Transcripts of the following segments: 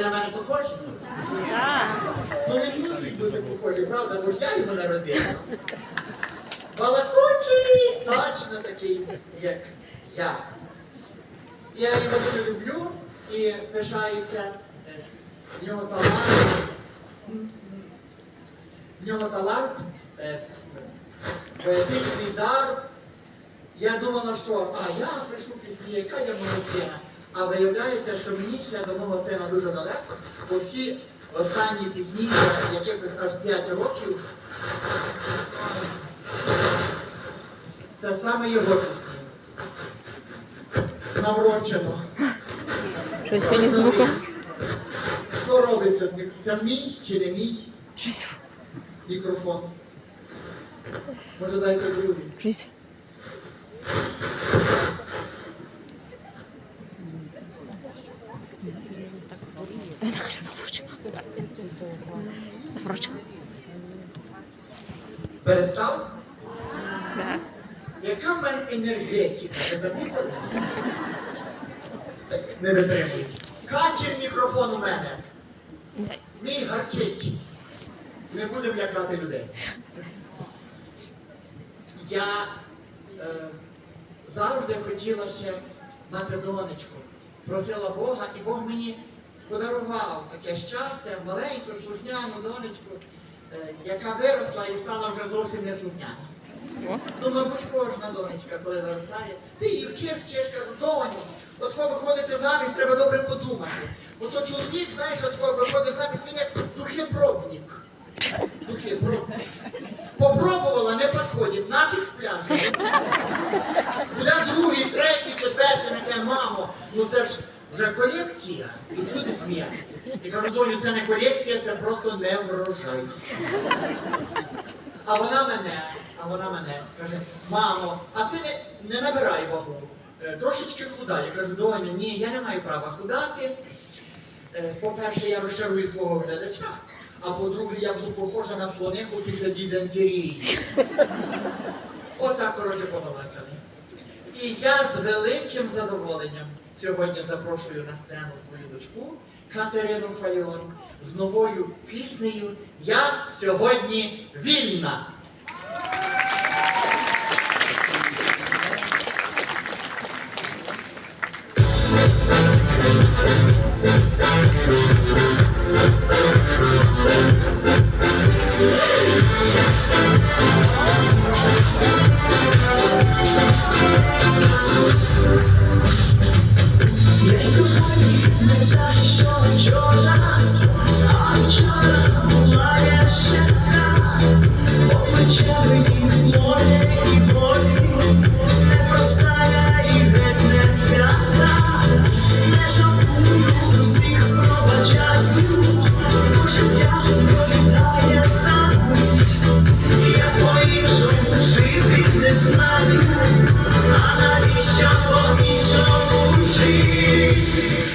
На мене похожий? Ну він мусить бути похожий, правда, бо ж я його народила. Балакучий точно такий, як я. Я його дуже люблю і пишаюся. В нього талант. В нього талант, е, поетичний дар. Я думала, що а я пишу пісні, яка я молодчина. А виявляється, що мені ще до мого сина дуже далеко, бо всі останні пісні, якихось аж 5 років, це саме його пісні. Наврочено. Що сьогодні звуку? Що робиться. Це мій чи не мій Щось. мікрофон? Може дайте другий. Щось. Так же навручено. Навручено. Перестав? Да. Яка в мене енергетика? Ви замітили? Не витримую. Качів мікрофон у мене. Мій гарчить. Не будемо лякати людей. Я е, завжди хотіла ще мати донечку. Просила Бога, і Бог мені подарував таке щастя, маленьку, слухняну донечку, е, яка виросла і стала вже зовсім не слухняна. Ну, мабуть, кожна донечка, коли виростає, ти її вчиш, вчиш, кажу, доню, от коли виходити заміж, треба добре подумати. Бо то чоловік, знаєш, от коли виходить заміж, він як духи-пробник. Духи-пробник. Попробувала, не підходить, нафіг з пляжу. Буде другий, третій, четвертий, таке, мамо, ну це ж вже колекція. Тут люди сміялися. Я кажу, доню, це не колекція, це просто не врожай. А вона мене, а вона мене каже, мамо, а ти не, не набирай вагу. Е, Трошечки худа. Я кажу, доня, ні, я не маю права худати. Е, По-перше, я розчарую свого глядача, а по-друге, я буду похожа на слониху після дизентерії. Отак, коротше, побалакали. І я з великим задоволенням сьогодні запрошую на сцену свою дочку Катерину Фальон з новою піснею Я сьогодні вільна.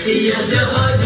Я сьогодні вільна,